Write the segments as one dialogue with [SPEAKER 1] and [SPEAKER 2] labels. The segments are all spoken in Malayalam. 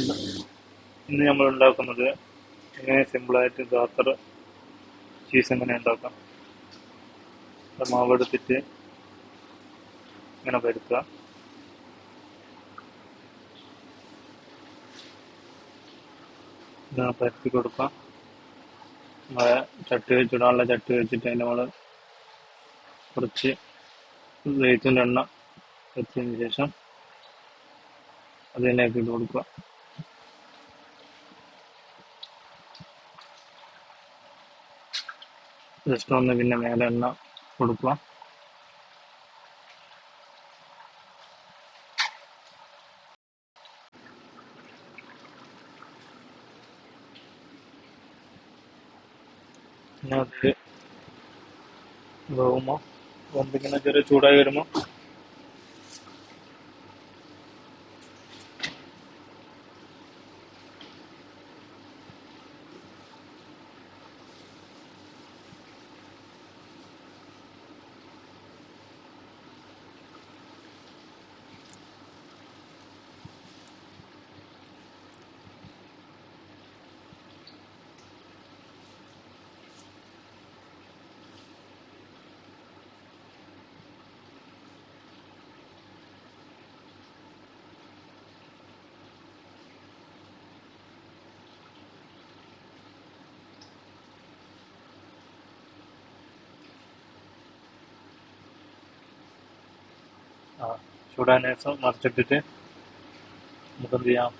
[SPEAKER 1] ഇന്ന് ഇന്ന് നമ്മൾ ഉണ്ടാക്കുന്നത് എങ്ങനെ സിമ്പിളായിട്ട് ഗാത്തർ ചീസ് എങ്ങനെ ഉണ്ടാക്കാം? മാവെടുത്തിട്ട് ഇങ്ങനെ പരുത്തുക ഇങ്ങനെ പരത്തി കൊടുക്കുക. നമ്മളെ ചട്ടി ചുടാനുള്ള ചട്ടി വെച്ചിട്ട് അതിന് നമ്മൾ കുറച്ച് വെയിറ്റിന്റെ എണ്ണ വെച്ചതിന് ശേഷം അതിലേക്ക് ഇട്ട് കൊടുക്കുക. ജസ്റ്റ് ഒന്ന് പിന്നെ മേലെ എണ്ണ കൊടുക്കുക. പിന്നെ അത് വെന്തിങ്ങനെ ചെറിയ ചൂടായി വരുമ്പോൾ ശേഷം മറിച്ചിട്ടിട്ട് നമുക്ക് എന്ത് ചെയ്യാം?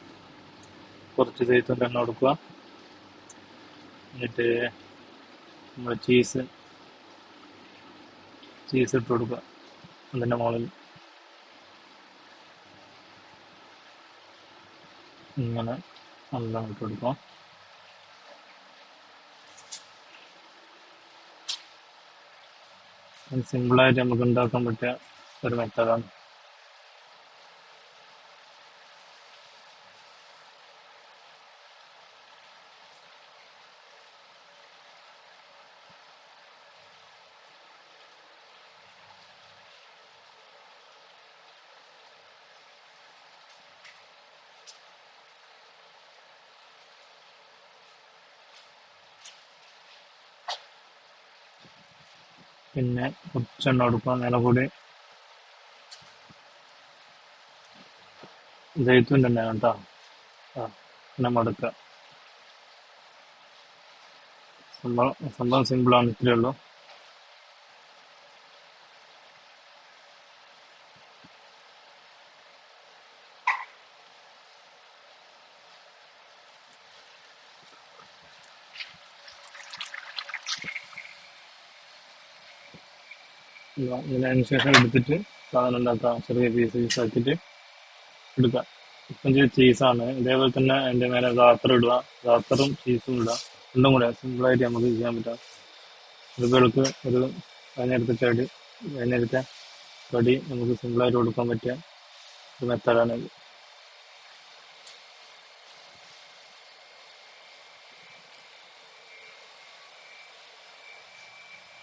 [SPEAKER 1] കുറച്ച് സൈത്തും എണ്ണ കൊടുക്കുക. എന്നിട്ട് നമ്മൾ ചീസ് ചീസ് ഇട്ട് കൊടുക്കുക. അതിന്റെ മുകളിൽ. ഇങ്ങനെ നല്ലോണം ഇട്ട് കൊടുക്കുക. സിമ്പിളായിട്ട് നമുക്ക് ഉണ്ടാക്കാൻ പറ്റിയ ഒരു മെത്തേഡാണ് പിന്നെ കുറച്ചെണ്ണ കൊടുക്കുക കൂടി. ജയ്ത്തൂന്റെ തന്നെ കേട്ടോ ആ പിന്നെ മടുക്കുക സംഭവം സംഭവം സിമ്പിളാണ് ഇത്രയേ ഉള്ളൂ. ഇങ്ങനെ എടുത്തിട്ട് സാധനം ഉണ്ടാക്കാം. ചെറിയ പീസ് പീസ് ആക്കിയിട്ട്. എടുക്കാം ചിക്കൻ ചെയ്ത ചീസാണ് ഇതേപോലെ തന്നെ അതിന്റെ മേലെ ഗാത്തർ ഇടുക. ഗാത്തറും ചീസും ഇടുക. രണ്ടും കൂടെ സിമ്പിളായിട്ട് നമുക്ക് ചെയ്യാൻ പറ്റാം. കുട്ടികൾക്ക് ഒരു വൈകുന്നേരത്തെ ചടി വൈകുന്നേരത്തെ കടി നമുക്ക് സിമ്പിളായിട്ട് കൊടുക്കാൻ പറ്റിയ ഒരു മെത്തേഡാണ് ഇത്.